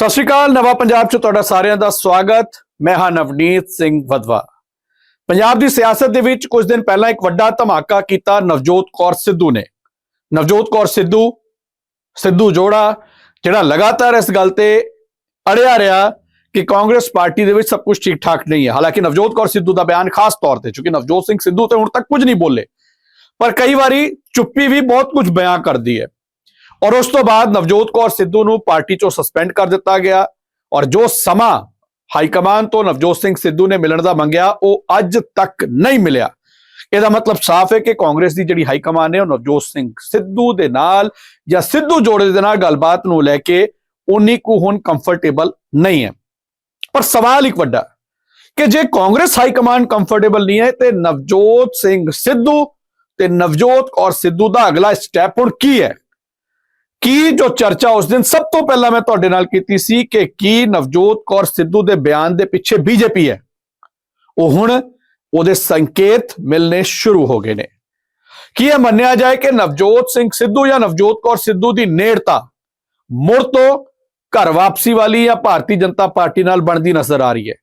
ਸਤਿ ਸ਼੍ਰੀ ਅਕਾਲ, ਨਵਾਂ ਪੰਜਾਬ 'ਚ ਤੁਹਾਡਾ ਸਾਰਿਆਂ ਦਾ ਸਵਾਗਤ। ਮੈਂ ਹਾਂ ਨਵਨੀਤ ਸਿੰਘ ਵਦਵਾ ਪੰਜਾਬ ਦੀ ਸਿਆਸਤ ਦੇ ਵਿੱਚ ਕੁਝ ਦਿਨ ਪਹਿਲਾਂ ਇੱਕ ਵੱਡਾ ਧਮਾਕਾ ਕੀਤਾ ਨਵਜੋਤ ਕੌਰ ਸਿੱਧੂ ਨੇ। ਨਵਜੋਤ ਕੌਰ ਸਿੱਧੂ ਸਿੱਧੂ ਜੋੜਾ, ਜਿਹੜਾ ਲਗਾਤਾਰ ਇਸ ਗੱਲ ਤੇ ਅੜਿਆ ਰਿਹਾ ਕਿ ਕਾਂਗਰਸ ਪਾਰਟੀ ਦੇ ਵਿੱਚ ਸਭ ਕੁਝ ਠੀਕ ਠਾਕ ਨਹੀਂ ਹੈ। ਹਾਲਾਂਕਿ ਨਵਜੋਤ ਕੌਰ ਸਿੱਧੂ ਦਾ ਬਿਆਨ ਖਾਸ ਤੌਰ ਤੇ, ਕਿਉਂਕਿ ਨਵਜੋਤ ਸਿੰਘ ਸਿੱਧੂ ਤੇ ਹੁਣ ਤੱਕ ਕੁਝ ਨਹੀਂ ਬੋਲੇ। ਪਰ ਕਈ ਵਾਰੀ ਚੁੱਪੀ ਵੀ ਬਹੁਤ ਕੁਝ ਬਿਆਨ ਕਰਦੀ ਹੈ। ਔਰ ਉਸ ਤੋਂ ਬਾਅਦ ਨਵਜੋਤ ਕੌਰ ਸਿੱਧੂ ਨੂੰ ਪਾਰਟੀ ਚੋਂ ਸਸਪੈਂਡ ਕਰ ਦਿੱਤਾ ਗਿਆ ਔਰ ਜੋ ਸਮਾਂ ਹਾਈ ਕਮਾਨ ਤੋਂ ਨਵਜੋਤ ਸਿੰਘ ਸਿੱਧੂ ਨੇ ਮਿਲਣ ਦਾ ਮੰਗਿਆ ਉਹ ਅੱਜ ਤੱਕ ਨਹੀਂ ਮਿਲਿਆ ਇਹਦਾ ਮਤਲਬ ਸਾਫ਼ ਹੈ ਕਿ ਕਾਂਗਰਸ ਦੀ ਜਿਹੜੀ ਹਾਈ ਕਮਾਨ ਹੈ ਉਹ ਨਵਜੋਤ ਸਿੰਘ ਸਿੱਧੂ ਦੇ ਨਾਲ ਜਾਂ ਸਿੱਧੂ ਜੋੜੇ ਦੇ ਨਾਲ ਗੱਲਬਾਤ ਨੂੰ ਲੈ ਕੇ ਉਨੀ ਕੁ ਹੁਣ ਕੰਫਰਟੇਬਲ ਨਹੀਂ ਹੈ ਪਰ ਸਵਾਲ ਇੱਕ ਵੱਡਾ ਕਿ ਜੇ ਕਾਂਗਰਸ ਹਾਈ ਕਮਾਨ ਕੰਫਰਟੇਬਲ ਨਹੀਂ ਹੈ ਤੇ ਨਵਜੋਤ ਸਿੰਘ ਸਿੱਧੂ ਤੇ ਨਵਜੋਤ ਕੌਰ ਸਿੱਧੂ ਦਾ ਅਗਲਾ ਸਟੈਪ ਹੁਣ ਕੀ ਹੈ ਕੀ ਜੋ ਚਰਚਾ ਉਸ ਦਿਨ ਸਭ ਤੋਂ ਪਹਿਲਾਂ ਮੈਂ ਤੁਹਾਡੇ ਨਾਲ ਕੀਤੀ ਸੀ ਕਿ ਕੀ ਨਵਜੋਤ ਕੌਰ ਸਿੱਧੂ ਦੇ ਬਿਆਨ ਦੇ ਪਿੱਛੇ ਬੀਜੇਪੀ ਹੈ? ਉਹ ਹੁਣ ਉਹਦੇ ਸੰਕੇਤ ਮਿਲਨੇ ਸ਼ੁਰੂ ਹੋ ਗਏ ਨੇ। ਕੀ ਇਹ ਮੰਨਿਆ ਜਾਏ ਕਿ ਨਵਜੋਤ ਸਿੰਘ ਸਿੱਧੂ ਜਾਂ ਨਵਜੋਤ ਕੌਰ ਸਿੱਧੂ ਦੀ ਨੇੜਤਾ ਮੁੜ ਤੋਂ ਘਰ ਵਾਪਸੀ ਵਾਲੀ ਜਾਂ ਭਾਰਤੀ ਜਨਤਾ ਪਾਰਟੀ ਨਾਲ ਬਣਦੀ ਨਜ਼ਰ ਆ ਰਹੀ ਹੈ?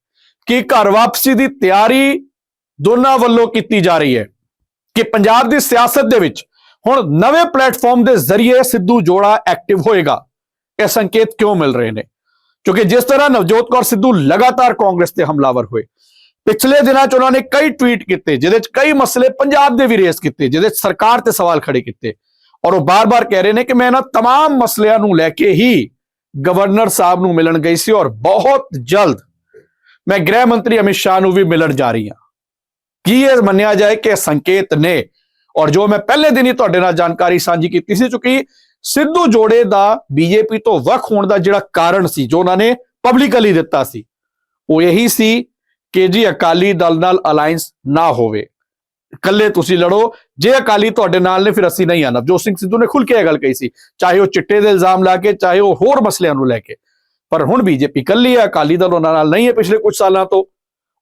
ਕਿ ਘਰ ਵਾਪਸੀ ਦੀ ਤਿਆਰੀ ਦੋਨਾਂ ਵੱਲੋਂ ਕੀਤੀ ਜਾ ਰਹੀ ਹੈ? ਕਿ ਪੰਜਾਬ ਦੀ ਸਿਆਸਤ ਦੇ ਵਿੱਚ ਹੁਣ ਨਵੇਂ ਪਲੇਟਫਾਰਮ ਦੇ ਜ਼ਰੀਏ ਸਿੱਧੂ ਜੋੜਾ ਐਕਟਿਵ ਹੋਏਗਾ ਇਹ ਸੰਕੇਤ ਕਿਉਂ ਮਿਲ ਰਹੇ ਨੇ ਕਿਉਂਕਿ ਜਿਸ ਤਰ੍ਹਾਂ ਨਵਜੋਤ ਕੌਰ ਸਿੱਧੂ ਲਗਾਤਾਰ ਕਾਂਗਰਸ ਤੇ ਹਮਲਾਵਰ ਹੋਏ ਪਿਛਲੇ ਦਿਨਾਂ 'ਚ ਉਹਨਾਂ ਨੇ ਕਈ ਟਵੀਟ ਕੀਤੇ ਜਿਹਦੇ 'ਚ ਕਈ ਮਸਲੇ ਪੰਜਾਬ ਦੇ ਵੀ ਰੇਸ ਕੀਤੇ ਜਿਹਦੇ 'ਚ ਸਰਕਾਰ ਤੇ ਸਵਾਲ ਖੜੇ ਕੀਤੇ ਔਰ ਉਹ ਬਾਰ-ਬਾਰ ਕਹਿ ਰਹੇ ਨੇ ਕਿ ਮੈਂ ਇਹਨਾਂ तमाम ਮਸਲਿਆਂ ਨੂੰ ਲੈ ਕੇ ਹੀ ਗਵਰਨਰ ਸਾਹਿਬ ਨੂੰ ਮਿਲਣ ਗਈ ਸੀ ਔਰ ਬਹੁਤ ਜਲਦ ਮੈਂ ਗ੍ਰਹਿ ਮੰਤਰੀ ਅਮਿਤ ਸ਼ਾਹ ਨੂੰ ਵੀ ਮਿਲਣ ਜਾ ਰਹੀ ਹਾਂ ਕੀ ਇਹ ਮੰਨਿਆ ਜਾਏ ਕਿ ਇਹ ਸੰਕੇਤ ਨੇ ਔਰ ਜੋ ਮੈਂ ਪਹਿਲੇ ਦਿਨ ਹੀ ਤੁਹਾਡੇ ਨਾਲ ਜਾਣਕਾਰੀ ਸਾਂਝੀ ਕੀਤੀ ਸੀ ਕਿਉਂਕਿ ਸਿੱਧੂ ਜੋੜੇ ਦਾ ਬੀਜੇਪੀ ਤੋਂ ਵੱਖ ਹੋਣ ਦਾ ਜਿਹੜਾ ਕਾਰਨ ਸੀ, ਜੋ ਉਹਨਾਂ ਨੇ ਪਬਲਿਕਲੀ ਦਿੱਤਾ ਸੀ, ਉਹ ਇਹੀ ਸੀ ਕਿ ਜੀ ਅਕਾਲੀ ਦਲ ਨਾਲ ਅਲਾਈਅੰਸ ਨਾ ਹੋਵੇ। ਇਕੱਲੇ ਤੁਸੀਂ ਲੜੋ, ਜੇ ਅਕਾਲੀ ਤੁਹਾਡੇ ਨਾਲ ਨੇ, ਫਿਰ ਅਸੀਂ ਨਹੀਂ ਆਣਾ ਜੋ ਸਿੰਘ ਸਿੱਧੂ ਨੇ ਖੁੱਲ ਕੇ ਇਹ ਗੱਲ ਕਹੀ ਸੀ, ਚਾਹੇ ਉਹ ਚਿੱਟੇ ਦੇ ਇਲਜ਼ਾਮ ਲਾ ਕੇ, ਚਾਹੇ ਉਹ ਹੋਰ ਮਸਲਿਆਂ ਨੂੰ ਲੈ ਕੇ। ਪਰ ਹੁਣ ਬੀਜੇਪੀ ਇਕੱਲੀ ਹੈ ਅਕਾਲੀ ਦਲ ਉਹਨਾਂ ਨਾਲ ਨਹੀਂ ਹੈ ਪਿਛਲੇ ਕੁਝ ਸਾਲਾਂ ਤੋਂ।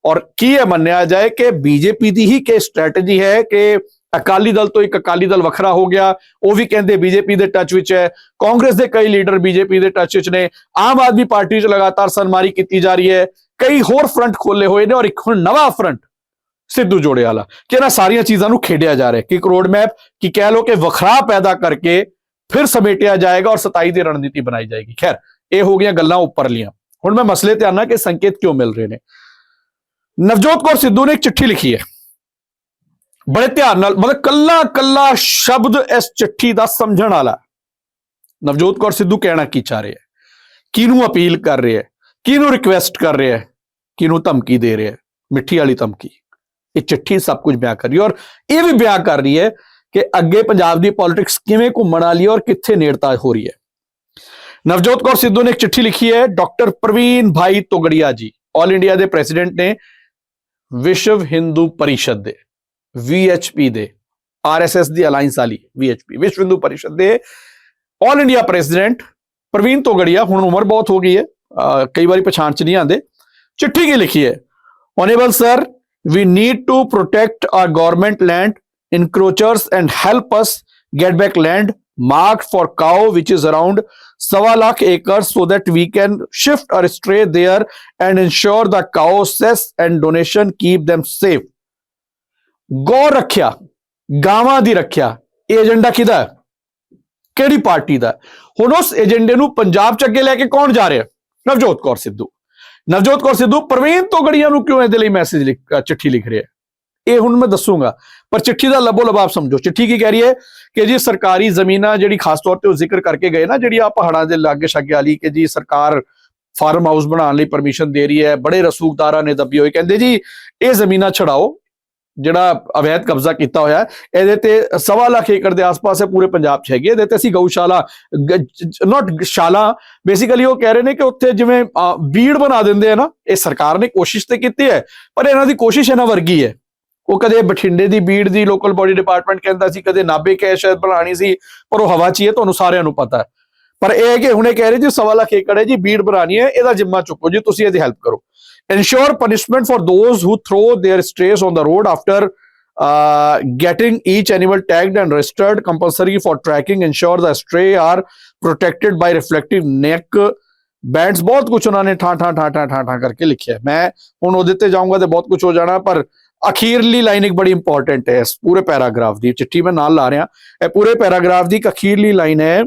ਔਰ ਕੀ ਇਹ ਮੰਨਿਆ ਜਾਏ ਕਿ ਬੀਜੇਪੀ ਦੀ ਹੀ ਕਿ ਸਟ੍ਰੈਟਜੀ ਹੈ ਕਿ ਅਕਾਲੀ ਦਲ ਤੋਂ ਇੱਕ ਅਕਾਲੀ ਦਲ ਵੱਖਰਾ ਹੋ ਗਿਆ। ਉਹ ਵੀ ਕਹਿੰਦੇ ਬੀਜੇਪੀ ਦੇ ਟੱਚ ਵਿੱਚ ਹੈ। ਕਾਂਗਰਸ ਦੇ ਕਈ ਲੀਡਰ ਬੀਜੇਪੀ ਦੇ ਟੱਚ ਵਿੱਚ ਨੇ। ਆਮ ਆਦਮੀ ਪਾਰਟੀ 'ਚ ਲਗਾਤਾਰ ਸਨਮਾਰੀ ਕੀਤੀ ਜਾ ਰਹੀ ਹੈ। ਕਈ ਹੋਰ ਫਰੰਟ ਖੋਲੇ ਹੋਏ ਨੇ ਔਰ ਇੱਕ ਹੁਣ ਨਵਾਂ ਫਰੰਟ ਸਿੱਧੂ ਜੋੜੇ ਵਾਲਾ ਕਿ ਇਹਨਾਂ ਸਾਰੀਆਂ ਚੀਜ਼ਾਂ ਨੂੰ ਖੇਡਿਆ ਜਾ ਰਿਹਾ ਕਿ ਇੱਕ ਰੋਡ ਮੈਪ ਕਿ ਕਹਿ ਲੋ ਕਿ ਵਖਰਾ ਪੈਦਾ ਕਰਕੇ ਫਿਰ ਸਮੇਟਿਆ ਜਾਏਗਾ ਔਰ 27 ਦੀ ਰਣਨੀਤੀ ਬਣਾਈ ਜਾਏਗੀ। ਖੈਰ, ਇਹ ਹੋ ਗਈਆਂ ਗੱਲਾਂ ਉੱਪਰਲੀਆਂ। ਹੁਣ ਮੈਂ ਮਸਲੇ ਤੇ ਆਨਾ ਕਿ ਸੰਕੇਤ ਕਿਉਂ ਮਿਲ ਰਹੇ ਨੇ। ਨਵਜੋਤ ਕੌਰ ਸਿੱਧੂ ਨੇ ਇੱਕ ਚਿੱਠੀ ਲਿਖੀ ਹੈ। ਬੜੇ ਧਿਆਨ ਨਾਲ, ਮਤਲਬ ਕੱਲਾ ਕੱਲਾ ਸ਼ਬਦ ਇਸ ਚਿੱਠੀ ਦਾ ਸਮਝਣ ਵਾਲਾ। ਨਵਜੋਤ ਕੌਰ ਸਿੱਧੂ ਕਹਿਣਾ ਕੀ ਚਾਹ ਰਿਹਾ ਹੈ? ਕਿਹਨੂੰ ਅਪੀਲ ਕਰ ਰਿਹਾ ਹੈ? ਕਿਹਨੂੰ ਰਿਕਵੈਸਟ ਕਰ ਰਿਹਾ ਹੈ? ਕਿਹਨੂੰ ਧਮਕੀ ਦੇ ਰਿਹਾ ਹੈ? ਮਿੱਠੀ ਵਾਲੀ ਧਮਕੀ। ਇਹ ਚਿੱਠੀ ਸਭ ਕੁਝ ਬਿਆਨ ਕਰ ਰਹੀ ਹੈ ਔਰ ਇਹ ਵੀ ਬਿਆਨ ਕਰ ਰਹੀ ਹੈ ਕਿ ਅੱਗੇ ਪੰਜਾਬ ਦੀ ਪੋਲਿਟਿਕਸ ਕਿਵੇਂ ਘੁੰਮਣ ਵਾਲੀ ਹੈ ਔਰ ਕਿੱਥੇ ਨੇੜਤਾ ਹੋ ਰਹੀ ਹੈ। ਨਵਜੋਤ ਕੌਰ ਸਿੱਧੂ ਨੇ ਇੱਕ ਚਿੱਠੀ ਲਿਖੀ ਹੈ, ਡਾਕਟਰ ਪ੍ਰਵੀਨ ਭਾਈ ਤੋਗੜੀਆ ਜੀ ਆਲ ਇੰਡੀਆ ਦੇ ਪ੍ਰੈਜ਼ੀਡੈਂਟ ਨੇ ਵਿਸ਼ਵ ਹਿੰਦੂ ਪਰਿਸ਼ਦ ਦੇ। VHP ਦੇ RSS ਦੀ ਅਲਾਈਅੰਸ ਵਾਲੀ VHP ਵਿਸ਼ਵ ਹਿੰਦੂ ਪਰਿਸ਼ਦ ਦੇ all India president Pravin Togadia ਹੁਣ ਉਮਰ ਬਹੁਤ ਹੋ ਗਈ ਹੈ ਅਹ ਕਈ ਵਾਰੀ ਪਛਾਣ ਚ ਨਹੀਂ ਆਉਂਦੇ ਚਿੱਠੀ ਕੀ ਲਿਖੀ ਹੈ honourable sir we need to protect our government land encroachers and help us get back land marked for cow which is around sawa lakh acres so that we can shift our stray there and ensure the cow cess and donation keep them safe ਗੋ ਰੱਖਿਆ, ਗਾਵਾਂ ਦੀ ਰੱਖਿਆ, ਇਹ agenda ਕਿਹਦਾ ਹੈ? ਕਿਹੜੀ party ਦਾ ਹੁਣ ਉਸ ਏਜੰਡੇ ਨੂੰ ਪੰਜਾਬ ਚ ਅੱਗੇ ਲੈ ਕੇ ਕੌਣ ਜਾ ਰਿਹਾ? ਨਵਜੋਤ ਕੌਰ ਸਿੱਧੂ। ਨਵਜੋਤ ਕੌਰ ਸਿੱਧੂ ਪ੍ਰਵੀਨ ਤੋਗੜੀਆਂ ਨੂੰ ਕਿਉਂ ਇਹਦੇ ਲਈ ਮੈਸੇਜ ਲਿਖ ਚਿੱਠੀ ਲਿਖ ਰਿਹਾ ਇਹ ਹੁਣ ਮੈਂ ਦੱਸੂਗਾ। ਪਰ ਚਿੱਠੀ ਦਾ ਲੱਭੋ ਲਬਾਬ ਸਮਝੋ। ਚਿੱਠੀ ਕੀ ਕਹਿ ਰਹੀ ਹੈ? ਕਿ ਜੀ ਸਰਕਾਰੀ ਜ਼ਮੀਨਾਂ ਜਿਹੜੀ ਖਾਸ ਤੌਰ ਤੇ ਉਹ ਜ਼ਿਕਰ ਕਰਕੇ ਗਏ ਨਾ ਜਿਹੜੀ ਆ ਪਹਾੜਾਂ ਦੇ ਲਾਗੇ ਛਾਗੇ ਵਾਲੀ, ਕਿ ਜੀ ਸਰਕਾਰ ਫਾਰਮ ਹਾਊਸ ਬਣਾਉਣ ਲਈ ਪਰਮਿਸ਼ਨ ਦੇ ਰਹੀ ਹੈ, ਬੜੇ ਰਸੂਖਦਾਰਾਂ ਨੇ ਦੱਬੀ ਹੋਈ। ਕਹਿੰਦੇ ਜੀ, ਇਹ ਜ਼ਮੀਨਾਂ ਛਡਾਓ। ਜਿਹੜਾ ਅਵੈਧ ਕਬਜ਼ਾ ਕੀਤਾ ਹੋਇਆ ਹੈ, ਇਹਦੇ ਤੇ ਸਵਾ ਲੱਖ ਏਕੜ ਦੇ ਆਸ-ਪਾਸ ਹੈ ਪੂਰੇ ਪੰਜਾਬ 'ਚ ਹੈਗੀ ਹੈ। ਇਹਦੇ ਤੇ ਅਸੀਂ ਗਊਸ਼ਾਲਾ ਨਾਟ ਸ਼ਾਲਾ ਬੇਸਿਕਲੀ ਉਹ ਕਹਿ ਰਹੇ ਨੇ ਕਿ ਉੱਥੇ ਜਿਵੇਂ ਬੀੜ ਬਣਾ ਦਿੰਦੇ ਆ ਨਾ ਇਹ ਸਰਕਾਰ ਨੇ ਕੋਸ਼ਿਸ਼ ਤੇ ਕੀਤੀ ਹੈ ਪਰ ਇਹਨਾਂ ਦੀ ਕੋਸ਼ਿਸ਼ ਇਹਨਾਂ ਵਰਗੀ ਹੈ। ਉਹ ਕਦੇ ਬਠਿੰਡੇ ਦੀ ਬੀੜ ਦੀ ਲੋਕਲ ਬੋਡੀ ਡਿਪਾਰਟਮੈਂਟ ਕਹਿੰਦਾ ਸੀ ਕਦੇ ਨਾਬੇ ਕੈ ਸ਼ਾਇਦ ਬਣਾਣੀ ਸੀ ਪਰ ਉਹ ਹਵਾ 'ਚ ਹੀ ਹੈ ਤੁਹਾਨੂੰ ਸਾਰਿਆਂ ਨੂੰ ਪਤਾ ਹੈ। ਪਰ ਇਹ ਹੈ ਕਿ ਹੁਣੇ ਕਹਿ ਰਹੇ ਜੀ ਸਵਾ ਲੱਖ ਏਕੜ ਹੈ ਜੀ ਬੀੜ ਬਣਾਣੀ ਹੈ ਇਹਦਾ ਜ਼ਿੰਮਾ ਚੁੱਕੋ ਜੀ ਤੁਸੀਂ ਇਹਦੀ ਹੈਲਪ ਕਰੋ। ensure punishment for those who throw their strays on the road after uh, getting each animal tagged and registered compulsory for tracking ensure the stray are protected by reflective neck bands ਬਹੁਤ ਕੁਝ ਉਹਨਾਂ ਨੇ ਠਾਂ ਠਾਂ ਠਾਂ ਠਾਂ ਠਾਂ ਠਾਂ ਕਰਕੇ ਲਿਖਿਆ ਹੈ। ਮੈਂ ਹੁਣ ਉਹਦੇ ਤੇ ਜਾਊਂਗਾ ਤੇ ਬਹੁਤ ਕੁਝ ਹੋ ਜਾਣਾ ਪਰ ਅਖੀਰਲੀ ਲਾਈਨ ਇੱਕ ਬੜੀ ਇੰਪੋਰਟੈਂਟ ਹੈ ਇਸ ਪੂਰੇ ਪੈਰਾਗ੍ਰਾਫ ਦੀ ਚਿੱਠੀ ਮੈਂ ਨਾਲ ਲਾ ਰਿਹਾ ਇਹ ਪੂਰੇ ਪੈਰਾਗ੍ਰਾਫ ਦੀ ਇੱਕ ਅਖੀਰਲੀ ਲਾਈਨ ਹੈ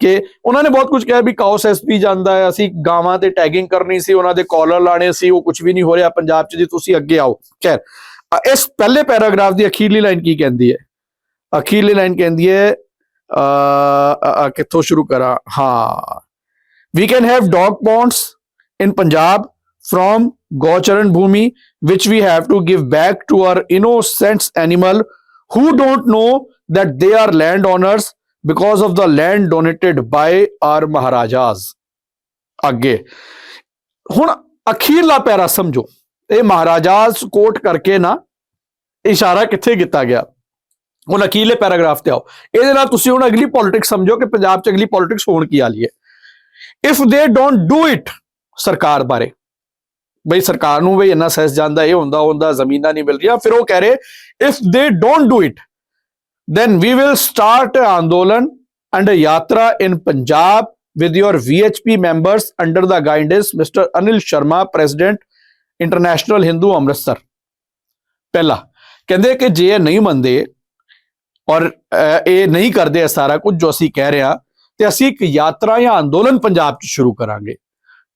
ਕਿ ਉਹਨਾਂ ਨੇ ਬਹੁਤ ਕੁਝ ਕਿਹਾ ਵੀ ਕਾਉਸ ਐਸਪੀ ਜਾਂਦਾ ਹੈ ਅਸੀਂ ਗਾਵਾਂ ਤੇ ਟੈਗਿੰਗ ਕਰਨੀ ਸੀ ਉਹਨਾਂ ਦੇ ਕਾਲਰ ਲਾਣੇ ਸੀ ਉਹ ਕੁਝ ਵੀ ਨਹੀਂ ਹੋ ਰਿਹਾ ਪੰਜਾਬ 'ਚ ਜੀ ਤੁਸੀਂ ਅੱਗੇ ਆਓ ਖੈਰ ਅ, ਇਸ ਪਹਿਲੇ ਪੈਰਾਗ੍ਰਾਫ ਦੀ ਅਖੀਰਲੀ ਲਾਈਨ ਕੀ ਕਹਿੰਦੀ ਹੈ ਅਖੀਰਲੀ ਲਾਈਨ ਕਹਿੰਦੀ ਹੈ ਅ, ਅ, ਅ, ਕਿੱਥੋਂ ਸ਼ੁਰੂ ਕਰਾਂ ਹਾਂ we can have dog ponds in Punjab from Gocharan Bhumi, which we have to give back to our innocent animal who don't know that they are landowners because of the land donated by our Maharajas. ਅੱਗੇ, ਹੁਣ ਅਖੀਰਲਾ ਪੈਰਾ ਸਮਝੋ, ਇਹ ਮਹਾਰਾਜਾਸ ਕੋਟ ਕਰਕੇ ਨਾ ਇਸ਼ਾਰਾ ਕਿੱਥੇ ਕੀਤਾ ਗਿਆ? ਹੁਣ ਅਖੀਰਲੇ ਪੈਰਾਗ੍ਰਾਫ ਤੇ ਆਓ। ਇਹਦੇ ਨਾਲ ਤੁਸੀਂ ਹੁਣ ਅਗਲੀ ਪੋਲਿਟਿਕਸ ਸਮਝੋ ਕਿ ਪੰਜਾਬ 'ਚ ਅਗਲੀ ਪੋਲਿਟਿਕਸ ਹੋਣ ਕੀ ਵਾਲੀ ਹੈ। If they don't do it ਸਰਕਾਰ ਬਾਰੇ। ਬਈ ਸਰਕਾਰ ਨੂੰ ਵੀ ਇੰਨਾ ਸੈਸ ਜਾਂਦਾ, ਇਹ ਹੁੰਦਾ ਹੁੰਦਾ, ਜ਼ਮੀਨਾਂ ਨਹੀਂ ਮਿਲ ਰਹੀਆਂ ਫਿਰ ਉਹ ਕਹਿ ਰਹੇ if they don't do it then we will start an andolan and a yatra in Punjab with your VHP members under the guidance Mr. Anil Sharma, President international Hindu Amritsar ਪਹਿਲਾ ਕਹਿੰਦੇ ਕਿ ਜੇ ਇਹ ਨਹੀਂ ਮੰਨਦੇ ਔਰ ਇਹ ਨਹੀਂ ਕਰਦੇ ਇਹ ਸਾਰਾ ਕੁਝ ਜੋ ਅਸੀਂ ਕਹਿ ਰਿਹਾ ਤੇ ਅਸੀਂ ਇੱਕ ਯਾਤਰਾ ਜਾਂ ਅੰਦੋਲਨ ਪੰਜਾਬ 'ਚ ਸ਼ੁਰੂ ਕਰਾਂਗੇ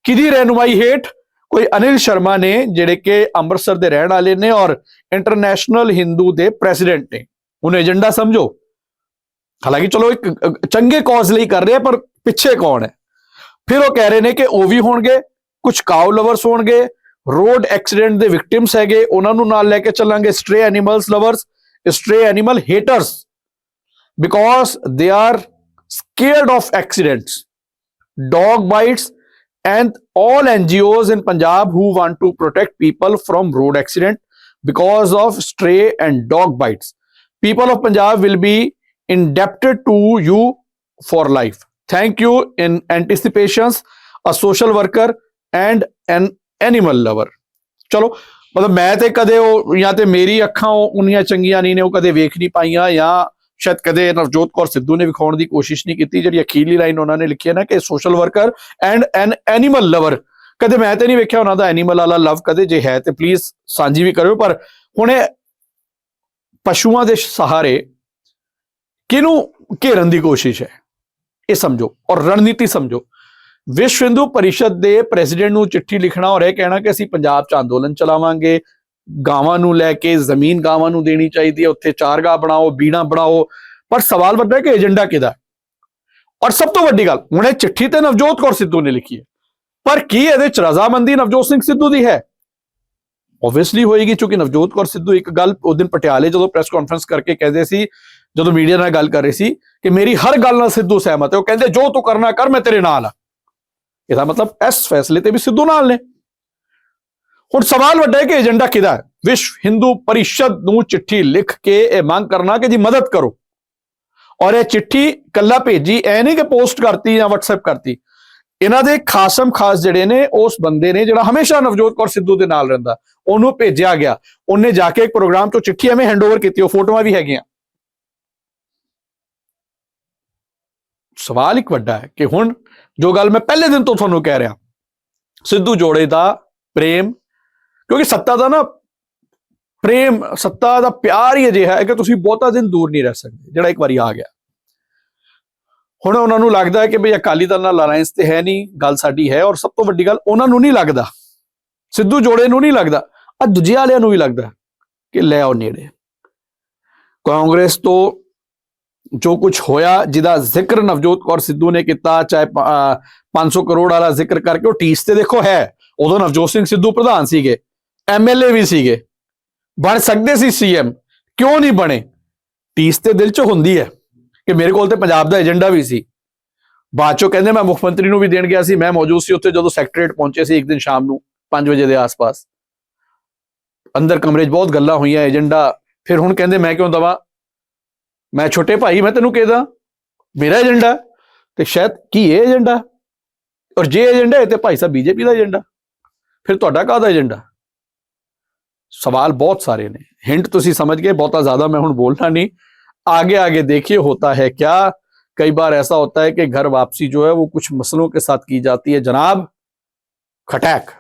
ਕਿਹਦੀ ਰਹਿਨੁਮਾਈ ਹੇਠ ਕੋਈ ਅਨਿਲ ਸ਼ਰਮਾ ਨੇ ਜਿਹੜੇ ਕਿ ਅੰਮ੍ਰਿਤਸਰ ਦੇ ਰਹਿਣ ਵਾਲੇ ਨੇ ਔਰ ਇੰਟਰਨੈਸ਼ਨਲ ਹਿੰਦੂ ਦੇ ਪ੍ਰੈਜ਼ੀਡੈਂਟ ਨੇ ਹੁਣ ਏਜੰਡਾ ਸਮਝੋ ਹਾਲਾਂਕਿ ਚਲੋ ਇੱਕ ਅ, ਚੰਗੇ ਕੌਜ਼ ਲਈ ਕਰ ਰਹੇ ਆ ਪਰ ਪਿੱਛੇ ਕੌਣ ਹੈ ਫਿਰ ਉਹ ਕਹਿ ਰਹੇ ਨੇ ਕਿ ਉਹ ਵੀ ਹੋਣਗੇ ਕੁਝ ਕਾਉ ਲਵਰਸ ਹੋਣਗੇ ਰੋਡ ਐਕਸੀਡੈਂਟ ਦੇ ਵਿਕਟਿਮਸ ਹੈਗੇ ਉਹਨਾਂ ਨੂੰ ਨਾਲ ਲੈ ਕੇ ਚੱਲਾਂਗੇ stray animals lovers stray animal haters because they are scared of accidents, dog bites, and all NGOs in Punjab who want to protect people from road accident because of stray and dog bites. People of Punjab will be indebted to you for life. Thank you in anticipations, a social worker and an animal lover. ਚਲੋ ਮਤਲਬ ਮੈਂ ਤੇ ਕਦੇ ਉਹ ਜਾਂ ਤੇ ਮੇਰੀ ਅੱਖਾਂ ਉਹ ਉਨੀਆਂ ਚੰਗੀਆਂ ਨਹੀਂ ਨੇ ਉਹ ਕਦੇ ਵੇਖ ਨਹੀਂ ਪਾਈਆਂ ਜਾਂ ਸ਼ਾਇਦ ਕਦੇ ਨਵਜੋਤ ਕੌਰ ਸਿੱਧੂ ਨੇ ਵਿਖਾਉਣ ਦੀ ਕੋਸ਼ਿਸ਼ ਨਹੀਂ ਕੀਤੀ ਜਿਹੜੀ ਅਖੀਰਲੀ ਲਾਈਨ ਉਹਨਾਂ ਨੇ ਲਿਖੀ ਹੈ ਨਾ ਕਿ social worker and an animal lover ਕਦੇ ਮੈਂ ਤੇ ਨਹੀਂ ਵੇਖਿਆ ਉਹਨਾਂ ਦਾ ਐਨੀਮਲ ਵਾਲਾ ਲਵ ਕਦੇ ਜੇ ਹੈ ਤੇ ਪਲੀਜ਼ ਸਾਂਝੀ ਵੀ ਕਰਿਓ ਪਰ ਹੁਣ ਇਹ ਪਸ਼ੂਆਂ ਦੇ ਸਹਾਰੇ ਕਿਹਨੂੰ ਘੇਰਨ ਦੀ ਕੋਸ਼ਿਸ਼ ਹੈ ਇਹ ਸਮਝੋ ਔਰ ਰਣਨੀਤੀ ਸਮਝੋ ਵਿਸ਼ਵ ਹਿੰਦੂ ਪਰਿਸ਼ਦ ਦੇ ਪ੍ਰੈਜ਼ੀਡੈਂਟ ਨੂੰ ਚਿੱਠੀ ਲਿਖਣਾ ਔਰ ਇਹ ਕਹਿਣਾ ਕਿ ਅਸੀਂ ਪੰਜਾਬ 'ਚ ਅੰਦੋਲਨ ਚਲਾਵਾਂਗੇ ਗਾਵਾਂ ਨੂੰ ਲੈ ਕੇ ਜ਼ਮੀਨ ਗਾਵਾਂ ਨੂੰ ਦੇਣੀ ਚਾਹੀਦੀ ਹੈ ਉੱਥੇ ਚਾਰਗਾ ਬਣਾਓ ਬੀਣਾ ਬਣਾਓ ਪਰ ਸਵਾਲ ਵੱਡਾ ਹੈ ਕਿ ਏਜੰਡਾ ਕਿਹਦਾ ਹੈ? ਔਰ ਸਭ ਤੋਂ ਵੱਡੀ ਗੱਲ ਹੁਣ ਇਹ ਚਿੱਠੀ ਤੇ ਨਵਜੋਤ ਕੌਰ ਸਿੱਧੂ ਨੇ ਲਿਖੀ ਹੈ ਪਰ ਕੀ ਇਹਦੇ ਚ ਰਜ਼ਾਮੰਦੀ ਨਵਜੋਤ ਸਿੰਘ ਸਿੱਧੂ ਦੀ ਹੈ ਆਬਵੀਅਸਲੀ ਹੋਏਗੀ, ਕਿਉਂਕਿ ਨਵਜੋਤ ਕੌਰ ਸਿੱਧੂ ਇੱਕ ਗੱਲ ਉਸ ਦਿਨ ਪਟਿਆਲੇ ਜਦੋਂ ਪ੍ਰੈਸ ਕਾਨਫਰੰਸ ਕਰਕੇ ਕਹਿੰਦੇ ਸੀ, ਜਦੋਂ ਮੀਡੀਆ ਨਾਲ ਗੱਲ ਕਰ ਰਹੇ ਸੀ, ਕਿ ਮੇਰੀ ਹਰ ਗੱਲ ਨਾਲ ਸਿੱਧੂ ਸਹਿਮਤ ਹੈ। ਉਹ ਕਹਿੰਦੇ, ਜੋ ਤੂੰ ਕਰਨਾ ਕਰ, ਮੈਂ ਤੇਰੇ ਨਾਲ ਆ ਇਹਦਾ ਮਤਲਬ ਇਸ ਫੈਸਲੇ ਤੇ ਵੀ ਸਿੱਧੂ ਨਾਲ ਨੇ। ਹੁਣ ਸਵਾਲ ਵੱਡਾ ਹੈ ਕਿ ਏਜੰਡਾ ਕਿਹਦਾ ਹੈ? ਵਿਸ਼ਵ ਹਿੰਦੂ ਪਰਿਸ਼ਦ ਨੂੰ ਚਿੱਠੀ ਲਿਖ ਕੇ ਇਹ ਮੰਗ ਕਰਨਾ ਕਿ ਜੀ ਮਦਦ ਕਰੋ। ਔਰ ਇਹ ਚਿੱਠੀ ਕੱਲਾ ਭੇਜੀ ਐ ਨਹੀਂ ਕਿ ਪੋਸਟ ਕਰਤੀ ਜਾਂ WhatsApp ਕਰਤੀ। ਇਹਨਾਂ ਦੇ ਖਾਸਮ ਖਾਸ ਜਿਹੜੇ ਨੇ, ਉਸ ਬੰਦੇ ਨੇ ਜਿਹੜਾ ਹਮੇਸ਼ਾ ਨਵਜੋਤ ਕੌਰ ਸਿੱਧੂ ਦੇ ਨਾਲ ਰਹਿੰਦਾ, ਉਹਨੂੰ ਭੇਜਿਆ ਗਿਆ। ਉਹਨੇ ਜਾ ਕੇ ਇੱਕ ਪ੍ਰੋਗਰਾਮ ਤੋਂ ਚਿੱਠੀ ਐਵੇਂ ਹੈਂਡਓਵਰ ਕੀਤੀ, ਉਹ ਫੋਟੋਆਂ ਵੀ ਹੈਗੀਆਂ। ਸਵਾਲ ਇੱਕ ਵੱਡਾ ਹੈ ਕਿ ਹੁਣ ਜੋ ਗੱਲ ਮੈਂ ਪਹਿਲੇ ਦਿਨ ਤੋਂ ਤੁਹਾਨੂੰ ਕਹਿ ਰਿਹਾ, ਸਿੱਧੂ ਜੋੜੇ ਦਾ ਪ੍ਰੇਮ, ਕਿਉਂਕਿ ਸੱਤਾ ਦਾ ਨਾ ਪ੍ਰੇਮ, ਸੱਤਾ ਦਾ ਪਿਆਰ ਹੀ ਅਜਿਹਾ ਹੈ ਕਿ ਤੁਸੀਂ ਬਹੁਤਾ ਦਿਨ ਦੂਰ ਨਹੀਂ ਰਹਿ ਸਕਦੇ, ਜਿਹੜਾ ਇੱਕ ਵਾਰੀ ਆ ਗਿਆ। ਹੁਣ ਉਹਨਾਂ ਨੂੰ ਲੱਗਦਾ ਹੈ ਕਿ ਭਈ ਅਕਾਲੀ ਦਲ ਨਾਲ ਅਲਾਈਅੰਸ ਤੇ ਹੈ ਨਹੀਂ, ਗੱਲ ਸਾਡੀ ਹੈ ਔਰ ਸਭ ਤੋਂ ਵੱਡੀ ਗੱਲ ਉਹਨਾਂ ਨੂੰ ਨਹੀਂ ਲੱਗਦਾ। ਸਿੱਧੂ ਜੋੜੇ ਨੂੰ ਨਹੀਂ ਲੱਗਦਾ ਆ ਦੂਜੇ ਵਾਲਿਆਂ ਨੂੰ ਵੀ ਲੱਗਦਾ ਕਿ ਲੈ ਆਓ ਨੇੜੇ। ਕਾਂਗਰਸ ਤੋਂ ਜੋ ਕੁਝ ਹੋਇਆ, ਜਿਹਦਾ ਜ਼ਿਕਰ ਨਵਜੋਤ ਕੌਰ ਸਿੱਧੂ ਨੇ ਕੀਤਾ, ਚਾਹੇ ਪ- ਅਹ 500 ਕਰੋੜ ਵਾਲਾ ਜ਼ਿਕਰ ਕਰਕੇ, ਉਹ ਟੀਸ ਤੇ ਦੇਖੋ ਹੈ। ਉਦੋਂ ਨਵਜੋਤ ਸਿੰਘ ਸਿੱਧੂ ਪ੍ਰਧਾਨ ਸੀਗੇ ਐਮਐਲਏ ਵੀ ਸੀਗੇ। ਬਣ ਸਕਦੇ ਸੀ ਸੀਐਮ ਕਿਉਂ ਨਹੀਂ ਬਣੇ? ਟੀਸ ਤੇ ਦਿਲ 'ਚ ਹੁੰਦੀ ਹੈ। ਕਿ ਮੇਰੇ ਕੋਲ ਤੇ ਪੰਜਾਬ ਦਾ ਏਜੰਡਾ ਵੀ ਸੀ। ਬਾਅਦ ਚੋਂ ਕਹਿੰਦੇ ਮੈਂ ਮੁੱਖ ਮੰਤਰੀ ਨੂੰ ਵੀ ਦੇਣ ਗਿਆ ਸੀ, ਮੈਂ ਮੌਜੂਦ ਸੀ ਉੱਥੇ ਜਦੋਂ ਸੈਕਟਰੀਏਟ ਪਹੁੰਚੇ ਸੀ ਇੱਕ ਦਿਨ ਸ਼ਾਮ ਨੂੰ 5 ਵਜੇ ਦੇ ਆਸ-ਪਾਸ। ਅੰਦਰ ਕਮਰੇ 'ਚ ਬਹੁਤ ਗੱਲਾਂ ਹੋਈਆਂ, ਏਜੰਡਾ। ਫਿਰ ਹੁਣ ਕਹਿੰਦੇ ਮੈਂ ਕਿਉਂ ਦਵਾਂ? ਮੈਂ ਛੋਟੇ ਭਾਈ, ਮੈਂ ਤੈਨੂੰ ਕਹਿਦਾ ਮੇਰਾ ਏਜੰਡਾ ਤੇ ਸ਼ਾਇਦ ਕੀ ਇਹ ਏਜੰਡਾ ਔਰ ਜੇ ਏਜੰਡਾ ਹੈ ਤੇ ਭਾਈ ਸਾਹਿਬ ਬੀਜੇਪੀ ਦਾ ਏਜੰਡਾ। ਫਿਰ ਤੁਹਾਡਾ ਕਾਹਦਾ ਏਜੰਡਾ? ਸਵਾਲ ਬਹੁਤ ਸਾਰੇ ਨੇ। ਹਿੰਟ ਤੁਸੀਂ ਸਮਝ ਗਏ, ਬਹੁਤਾ ਜ਼ਿਆਦਾ ਮੈਂ ਹੁਣ ਬੋਲਣਾ ਨਹੀਂ। आगे आगे देखिए होता है क्या कई बार ऐसा होता है कि घर वापसी जो है वो कुछ मसलों के साथ की जाती है जनाब खटैक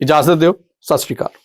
इजाजत दो सत श्रीकाल